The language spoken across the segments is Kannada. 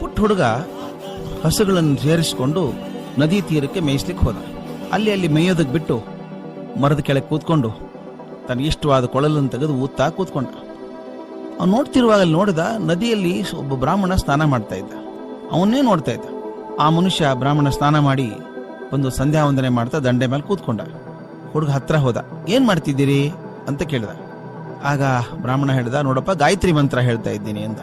ಪುಟ್ಟ ಹುಡುಗ ಹಸುಗಳನ್ನು ಸೇರಿಸಿಕೊಂಡು ನದಿ ತೀರಕ್ಕೆ ಮೇಯಿಸ್ಲಿಕ್ಕೆ ಹೋದ. ಅಲ್ಲಿ ಅಲ್ಲಿ ಮೇಯೋದಕ್ಕೆ ಬಿಟ್ಟು ಮರದ ಕೆಳಗೆ ಕೂತ್ಕೊಂಡು ತನಗೆ ಇಷ್ಟವಾದ ಕೊಳಲನ್ನು ತೆಗೆದು ಊದ್ತಾ ಕೂತ್ಕೊಂಡ. ಅವ್ನು ನೋಡ್ತಿರುವಾಗ ಅಲ್ಲಿ ನೋಡಿದ ನದಿಯಲ್ಲಿ ಒಬ್ಬ ಬ್ರಾಹ್ಮಣ ಸ್ನಾನ ಮಾಡ್ತಾ ಇದ್ದ. ಅವನ್ನೇ ನೋಡ್ತಾ ಇದ್ದ. ಆ ಮನುಷ್ಯ ಬ್ರಾಹ್ಮಣ ಸ್ನಾನ ಮಾಡಿ ಒಂದು ಸಂಧ್ಯಾ ವಂದನೆ ಮಾಡ್ತಾ ದಂಡೆ ಮೇಲೆ ಕೂತ್ಕೊಂಡ. ಹುಡುಗ ಹತ್ರ ಹೋದ. ಏನ್ ಮಾಡ್ತಿದ್ದೀರಿ? ಅಂತ ಕೇಳಿದ. ಆಗ ಬ್ರಾಹ್ಮಣ ಹೇಳ್ದ, ನೋಡಪ್ಪ, ಗಾಯತ್ರಿ ಮಂತ್ರ ಹೇಳ್ತಾ ಇದ್ದೀನಿ ಅಂತ.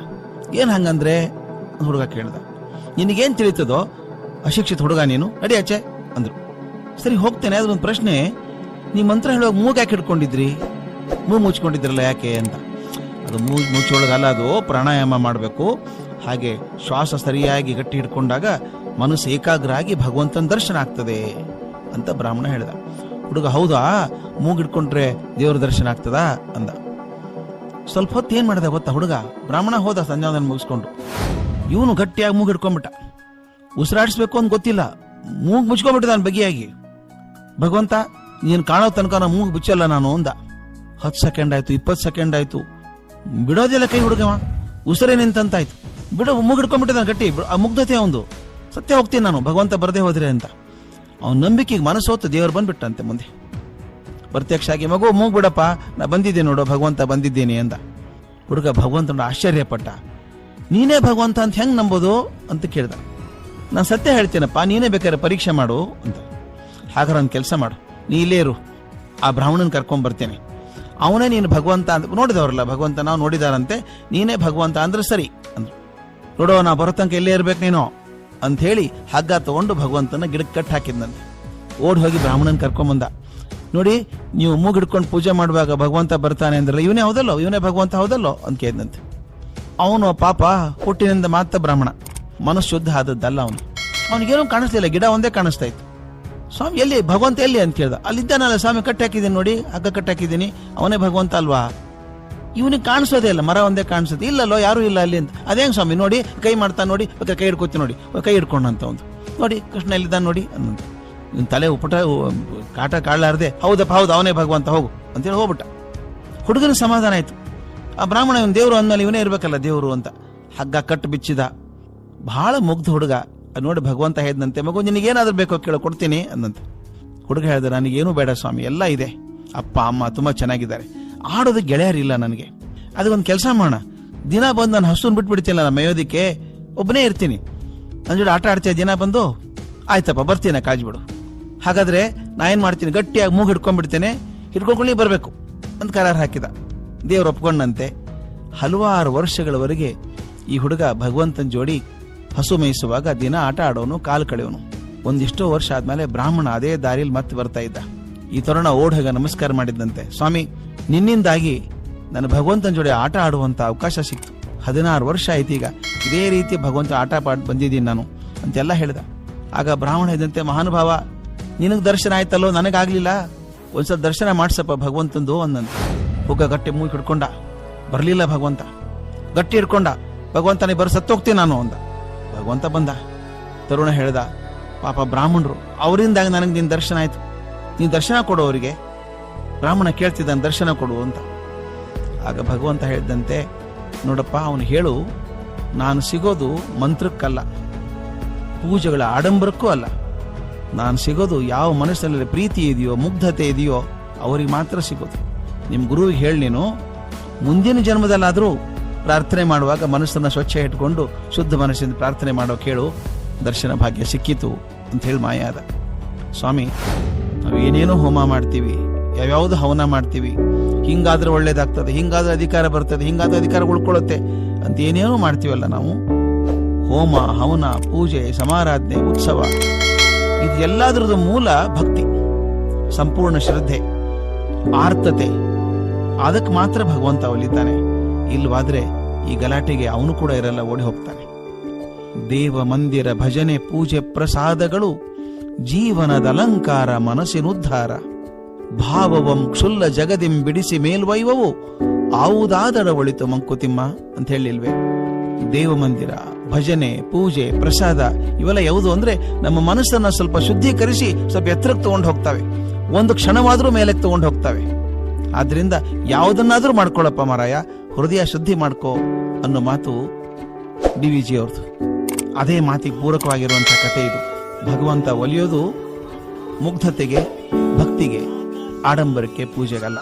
ಏನ್ ಹಂಗಂದ್ರೆ ಹುಡುಗ ಕೇಳ್ದ. ನಿನಗೇನು ತಿಳಿತದೋ ಅಶಿಕ್ಷಿತ ಹುಡುಗ ನೀನು? ನಡಿ ಆಚೆ, ಅಂದ್ರು. ಸರಿ, ಹೋಗ್ತೇನೆ ಅದೊಂದು ಪ್ರಶ್ನೆ. ನೀ ಮಂತ್ರ ಹೇಳುವಾಗ ಮೂಗ್ ಯಾಕೆ ಹಿಡ್ಕೊಂಡಿದ್ರಿ? ಮೂಗು ಮುಚ್ಕೊಂಡಿದ್ರಲ್ಲ ಯಾಕೆ ಅಂತ. ಅದು ಮೂಗು ಮುಚ್ಚೊಳಗಲ್ಲ ಅದು, ಪ್ರಾಣಾಯಾಮ ಮಾಡಬೇಕು. ಹಾಗೆ ಶ್ವಾಸ ಸರಿಯಾಗಿ ಗಟ್ಟಿ ಹಿಡ್ಕೊಂಡಾಗ ಮನಸ್ಸು ಏಕಾಗ್ರ ಆಗಿ ಭಗವಂತನ ದರ್ಶನ ಆಗ್ತದೆ ಅಂತ ಬ್ರಾಹ್ಮಣ ಹೇಳ್ದ. ಹುಡುಗ, ಹೌದಾ? ಮೂಗು ಹಿಡ್ಕೊಂಡ್ರೆ ದೇವರ ದರ್ಶನ ಆಗ್ತದಾ? ಅಂದ. ಸ್ವಲ್ಪ ಹೊತ್ತು ಏನು ಮಾಡಿದೆ ಗೊತ್ತಾ ಹುಡುಗ? ಬ್ರಾಹ್ಮಣ ಹೋದ ಸಂಜಾನ ಮುಗಿಸ್ಕೊಂಡು. ಇವನು ಗಟ್ಟಿಯಾಗಿ ಮೂಗು ಹಿಡ್ಕೊಂಡ್ಬಿಟ್ಟ ಉಸಿರಾಡಿಸ್ಬೇಕು ಅಂತ ಗೊತ್ತಿಲ್ಲ. ಮೂಗು ಮುಚ್ಕೊಂಡ್ಬಿಟ್ಟಿದ್ದಾನೆ ಬಗೆಯಾಗಿ. ಭಗವಂತ, ನೀನು ಕಾಣೋ ತನಕ ನಾನು ಮೂಗು ಬಿಚ್ಚಲ್ಲ ನಾನು ಅಂದ. ಹತ್ತು ಸೆಕೆಂಡ್ ಆಯ್ತು, ಇಪ್ಪತ್ತು ಸೆಕೆಂಡ್ ಆಯ್ತು. ಬಿಡೋದಿಲ್ಲ ಕೈ ಹುಡುಗವ ಉಸಿರೇ ನಿಂತಂತಾಯ್ತು. ಬಿಡು ಮೂಗು ನಾನು ಗಟ್ಟಿ. ಆ ಮುಗ್ಧತೆ ಅವನು ಸತ್ಯ ಹೋಗ್ತೀನಿ ನಾನು, ಭಗವಂತ ಬರದೇ ಹೋದ್ರೆ ಅಂತ. ಅವನ ನಂಬಿಕೆಗೆ ಮನಸ್ಸು ಹೊತ್ತು ದೇವರು ಬಂದ್ಬಿಟ್ಟಂತೆ ಮುಂದೆ. ಪ್ರತ್ಯಕ್ಷ ಆಗಿ ಮಗು, ಮೂಗು ಬಿಡಪ್ಪ. ನಾ ಬಂದಿದ್ದೆ ನೋಡು, ಭಗವಂತ ಬಂದಿದ್ದೇನೆ ಅಂದ. ಹುಡುಗ ಭಗವಂತನ ಆಶ್ಚರ್ಯಪಟ್ಟ. ನೀನೇ ಭಗವಂತ ಅಂತ ಹೆಂಗ್ ನಂಬೋದು ಅಂತ ಕೇಳಿದ. ನಾನು ಸತ್ಯ ಹೇಳ್ತೇನಪ್ಪ, ನೀನೇ ಬೇಕಾದ್ರೆ ಪರೀಕ್ಷೆ ಮಾಡು ಅಂತ. ಹಾಗಾದ್ರೆ ಒಂದು ಕೆಲಸ ಮಾಡು. ನೀ ಇಲ್ಲೇ ಇರು. ಆ ಬ್ರಾಹ್ಮಣನ್ ಕರ್ಕೊಂಡ್ ಬರ್ತೇನೆ. ಅವನೇ ನೀನು ಭಗವಂತ ಅಂತ ನೋಡಿದವರಲ್ಲ, ಭಗವಂತ ನಾವು ನೋಡಿದಾರಂತೆ, ನೀನೇ ಭಗವಂತ ಅಂದ್ರೆ ಸರಿ ಅಂದ್ರು. ನೋಡೋ, ನಾ ಬರೋ ತನಕ ಇಲ್ಲೇ ಇರ್ಬೇಕು ನೀನು ಅಂತ ಹೇಳಿ ಹಗ್ಗ ತಗೊಂಡು ಭಗವಂತನ ಗಿಡಕ್ಕೆ ಕಟ್ ಹಾಕಿದ್ನಂತೆ. ಓಡ್ ಹೋಗಿ ಬ್ರಾಹ್ಮಣನ್ ಕರ್ಕೊಂಬಂದ ನೋಡಿ, ನೀವು ಮೂಗ್ ಹಿಡ್ಕೊಂಡು ಪೂಜೆ ಮಾಡುವಾಗ ಭಗವಂತ ಬರ್ತಾನೆ ಅಂದ್ರಲ್ಲ, ಇವನೇ ಹೌದಲ್ಲೋ? ಇವನೇ ಭಗವಂತ ಹೌದಲ್ಲೋ? ಅಂತ ಕೇಳಿದಂತೆ ಅವನು ಪಾಪ ಹುಟ್ಟಿನಿಂದ ಮಾತ್ರ ಬ್ರಾಹ್ಮಣ. ಮನಸ್ಸು ಶುದ್ಧ ಆದದ್ದಲ್ಲ ಅವನು. ಅವನಿಗೇನೂ ಕಾಣಿಸ್ಲಿಲ್ಲ, ಗಿಡ ಒಂದೇ ಕಾಣಿಸ್ತಾ ಇತ್ತು. ಸ್ವಾಮಿ, ಎಲ್ಲಿ, ಭಗವಂತ ಎಲ್ಲಿ ಅಂತ ಕೇಳ್ದ. ಅಲ್ಲಿದ್ದಾನಲ್ಲ ಸ್ವಾಮಿ, ಕಟ್ಟಿ ಹಾಕಿದ್ದೀನಿ ನೋಡಿ, ಹಗ್ಗ ಕಟ್ಟಿ ಹಾಕಿದ್ದೀನಿ, ಅವನೇ ಭಗವಂತ ಅಲ್ವಾ? ಇವನಿಗೆ ಕಾಣಿಸೋದೇ ಇಲ್ಲ, ಮರ ಒಂದೇ ಕಾಣಿಸುತ್ತೆ ಇಲ್ಲಲ್ಲೋ, ಯಾರು ಇಲ್ಲ ಅಲ್ಲಿ ಅಂತ. ಅದೇನು ಸ್ವಾಮಿ, ನೋಡಿ, ಕೈ ಮಾಡ್ತಾ ನೋಡಿ ಓಕೆ ಕೈ ಹಿಡ್ಕೊತಿ ನೋಡಿ ಕೈ ಹಿಡ್ಕೊಂಡಂತ ಒಂದು. ನೋಡಿ, ಕೃಷ್ಣ ಎಲ್ಲಿದ್ದಾನೆ ನೋಡಿ ಅನ್ನಂತ ಇವನ್ ತಲೆ ಉಪಟ ಕಾಟ ಕಾಳಲಾರದೆ ಹೌದಪ್ಪ, ಹೌದು, ಅವನೇ ಭಗವಂತ, ಹೋಗು, ಅಂತೇಳಿ ಹೋಗ್ಬಿಟ್ಟ. ಹುಡುಗನ ಸಮಾಧಾನ ಆಯ್ತು. ಆ ಬ್ರಾಹ್ಮಣ ಇವನ್ ದೇವರು ಅಂದ್ಮೇಲೆ ಇವನೇ ಇರಬೇಕಲ್ಲ ದೇವರು ಅಂತ. ಹಗ್ಗ ಕಟ್ಟು ಬಿಚ್ಚಿದ. ಬಹಳ ಮುಗ್ಧ ಹುಡುಗ. ನೋಡಿ ಭಗವಂತ ಹೇಳಿದಂತೆ, ಮಗು, ನಿನಗೇನಾದ್ರೂ ಬೇಕೋ ಕೇಳೋ, ಕೊಡ್ತೀನಿ ಅಂದಂತೆ. ಹುಡುಗ ಹೇಳಿದ, ನನಗೇನು ಬೇಡ ಸ್ವಾಮಿ, ಎಲ್ಲ ಇದೆ. ಅಪ್ಪ, ಅಮ್ಮ ತುಂಬಾ ಚೆನ್ನಾಗಿದ್ದಾರೆ. ಆಡೋದು ಗೆಳೆಯರಿಲ್ಲ ನನಗೆ. ಅದಕ್ಕೊಂದು ಕೆಲಸ ಮಾಡೋಣ. ದಿನ ಬಂದು ನಾನು ಹಸುನ್ ಬಿಟ್ಬಿಡ್ತೀನಲ್ಲ ನಾನು ಮೇಯೋದಿಕ್ಕೆ ಒಬ್ಬನೇ ಇರ್ತೀನಿ. ನನ್ನ ಜೋಡಿ ಆಟ ಆಡ್ತೀಯ, ದಿನ ಬಂದು? ಆಯ್ತಪ್ಪ, ಬರ್ತೀನಿ ಕಾಜ್ ಬಿಡು. ಹಾಗಾದ್ರೆ ನಾ ಏನು ಮಾಡ್ತೀನಿ, ಗಟ್ಟಿಯಾಗಿ ಮೂಗು ಹಿಡ್ಕೊಂಡ್ಬಿಡ್ತೇನೆ. ಹಿಡ್ಕೊಂಡ್ಕೊಳ್ಳಿ ಬರಬೇಕು. ಅಂತ ಕರಾರ್ ಹಾಕಿದ. ದೇವ್ರು ಒಪ್ಕೊಂಡಂತೆ ಹಲವಾರು ವರ್ಷಗಳವರೆಗೆ ಈ ಹುಡುಗ ಭಗವಂತನ ಜೋಡಿ ಹಸು ಮೇಯಿಸುವಾಗ ದಿನ ಆಟ ಆಡೋನು, ಕಾಲು ಕಳೆಯೋನು. ಒಂದಿಷ್ಟೋ ವರ್ಷ ಆದ್ಮೇಲೆ ಬ್ರಾಹ್ಮಣ ಅದೇ ದಾರಿಯಲ್ಲಿ ಮತ್ತೆ ಬರ್ತಾ ಇದ್ದ. ಈ ತರುಣ ಓಡ್ ಹೋಗ ನಮಸ್ಕಾರ ಮಾಡಿದ್ದಂತೆ ಸ್ವಾಮಿ, ನಿನ್ನಿಂದಾಗಿ ನನ್ನ ಭಗವಂತನ ಜೋಡಿ ಆಟ ಆಡುವಂತ ಅವಕಾಶ ಸಿಕ್ತು. ಹದಿನಾರು ವರ್ಷ ಆಯ್ತು ಈಗ. ಇದೇ ರೀತಿ ಭಗವಂತ ಆಟ ಪಾಡ್ ಬಂದಿದ್ದೀನಿ ನಾನು ಅಂತೆಲ್ಲ ಹೇಳಿದ. ಆಗ ಬ್ರಾಹ್ಮಣ ಇದ್ದಂತೆ ಮಹಾನುಭಾವ, ನಿನಗೆ ದರ್ಶನ ಆಯ್ತಲ್ಲೋ? ನನಗಾಗ್ಲಿಲ್ಲ. ಒಂದ್ಸಲ ದರ್ಶನ ಮಾಡ್ಸಪ್ಪ ಭಗವಂತಂದು ಅಂದಂತ ಹುಗ್ಗ ಗಟ್ಟಿ ಮೂಗಿ ಹಿಡ್ಕೊಂಡ. ಬರಲಿಲ್ಲ ಭಗವಂತ. ಗಟ್ಟಿ ಹಿಡ್ಕೊಂಡ. ಭಗವಂತನೇ ಬರ, ಸತ್ತೋಗ್ತೀನಿ ನಾನು ಅಂದ. ಭಗವಂತ ಬಂದ. ತರುಣ ಹೇಳ್ದ, ಪಾಪ ಬ್ರಾಹ್ಮಣರು, ಅವರಿಂದಾಗಿ ನನಗೆ ನಿನ್ನ ದರ್ಶನ ಆಯ್ತು. ನೀನು ದರ್ಶನ ಕೊಡು ಅವರಿಗೆ. ಬ್ರಾಹ್ಮಣ ಕೇಳ್ತಿದ್ದಾನೆ, ದರ್ಶನ ಕೊಡು ಅಂತ. ಆಗ ಭಗವಂತ ಹೇಳಿದಂತೆ, ನೋಡಪ್ಪ, ಅವನು ಹೇಳು, ನಾನು ಸಿಗೋದು ಮಂತ್ರಕ್ಕಲ್ಲ. ಪೂಜೆಗಳ ಆಡಂಬರಕ್ಕೂ ಅಲ್ಲ. ನಾನು ಸಿಗೋದು ಯಾವ ಮನಸ್ಸಿನಲ್ಲಿ ಪ್ರೀತಿ ಇದೆಯೋ, ಮುಗ್ಧತೆ ಇದೆಯೋ, ಅವರಿಗೆ ಮಾತ್ರ ಸಿಗೋದು. ನಿಮ್ಮ ಗುರುವಿಗೆ ಹೇಳಿ ನೀನು, ಮುಂದಿನ ಜನ್ಮದಲ್ಲಾದರೂ ಪ್ರಾರ್ಥನೆ ಮಾಡುವಾಗ ಮನಸ್ಸನ್ನು ಸ್ವಚ್ಛ ಇಟ್ಕೊಂಡು ಶುದ್ಧ ಮನಸ್ಸಿಂದ ಪ್ರಾರ್ಥನೆ ಮಾಡೋ ಕೇಳು, ದರ್ಶನ ಭಾಗ್ಯ ಸಿಕ್ಕಿತು ಅಂತ ಹೇಳಿ ಮಾಯಾದ ಸ್ವಾಮಿ, ನಾವು ಏನೇನೋ ಹೋಮ ಮಾಡ್ತೀವಿ, ಯಾವ್ಯಾವುದು ಹವನ ಮಾಡ್ತೀವಿ, ಹಿಂಗಾದ್ರೆ ಒಳ್ಳೇದಾಗ್ತದೆ, ಹಿಂಗಾದ್ರೆ ಅಧಿಕಾರ ಬರ್ತದೆ, ಹಿಂಗಾದ್ರೆ ಅಧಿಕಾರ ಉಳ್ಕೊಳ್ಳುತ್ತೆ ಅಂತ ಏನೇನೋ ಮಾಡ್ತೀವಲ್ಲ ನಾವು? ಹೋಮ, ಹವನ, ಪೂಜೆ, ಸಮಾರಾಧನೆ, ಉತ್ಸವ, ಇದು ಮೂಲ ಭಕ್ತಿ, ಸಂಪೂರ್ಣ ಶ್ರದ್ಧೆ, ಆರ್ತತೆ. ಅದಕ್ಕೆ ಮಾತ್ರ ಭಗವಂತ ಒಲಿತಾನೆ. ಇಲ್ವಾದ್ರೆ ಈ ಗಲಾಟೆಗೆ ಅವನು ಕೂಡ ಇರಲ್ಲ, ಓಡಿ ಹೋಗ್ತಾನೆ. ದೇವ ಮಂದಿರ ಭಜನೆ ಪೂಜೆ ಪ್ರಸಾದಗಳು, ಜೀವನದ ಅಲಂಕಾರ ಮನಸ್ಸಿನುದ್ಧಾರ. ಭಾವವಂ ಕ್ಷುಲ್ಲ ಜಗದಿಂ ಬಿಡಿಸಿ ಮೇಲ್ವೈವವು, ಆವುದಾದರ ಒಳಿತು ಮಂಕುತಿಮ್ಮ ಅಂತ ಹೇಳಿಲ್ವೇ? ದೇವ ಮಂದಿರ, ಭಜನೆ, ಪೂಜೆ, ಪ್ರಸಾದ, ಇವೆಲ್ಲ ಯಾವುದು ಅಂದ್ರೆ ನಮ್ಮ ಮನಸ್ಸನ್ನ ಸ್ವಲ್ಪ ಶುದ್ಧೀಕರಿಸಿ ಸ್ವಲ್ಪ ಎತ್ತರಕ್ಕೆ ತಗೊಂಡು ಹೋಗ್ತವೆ. ಒಂದು ಕ್ಷಣವಾದ್ರೂ ಮೇಲಕ್ಕೆ ತಗೊಂಡು ಹೋಗ್ತವೆ. ಆದ್ರಿಂದ ಯಾವುದನ್ನಾದ್ರೂ ಮಾಡ್ಕೊಳ್ಳಪ್ಪ ಮಾರಾಯ. ಹೃದಯ ಶುದ್ಧಿ ಮಾಡ್ಕೋ ಅನ್ನೋ ಮಾತು ಡಿ ವಿ ಜಿ ಅವ್ರದ್ದು ಅದೇ ಮಾತಿಗೆ ಪೂರಕವಾಗಿರುವಂಥ ಕತೆ ಇದು. ಭಗವಂತ ಒಲಿಯೋದು ಮುಗ್ಧತೆಗೆ, ಭಕ್ತಿಗೆ, ಆಡಂಬರಕ್ಕೆ ಪೂಜೆಗಲ್ಲ.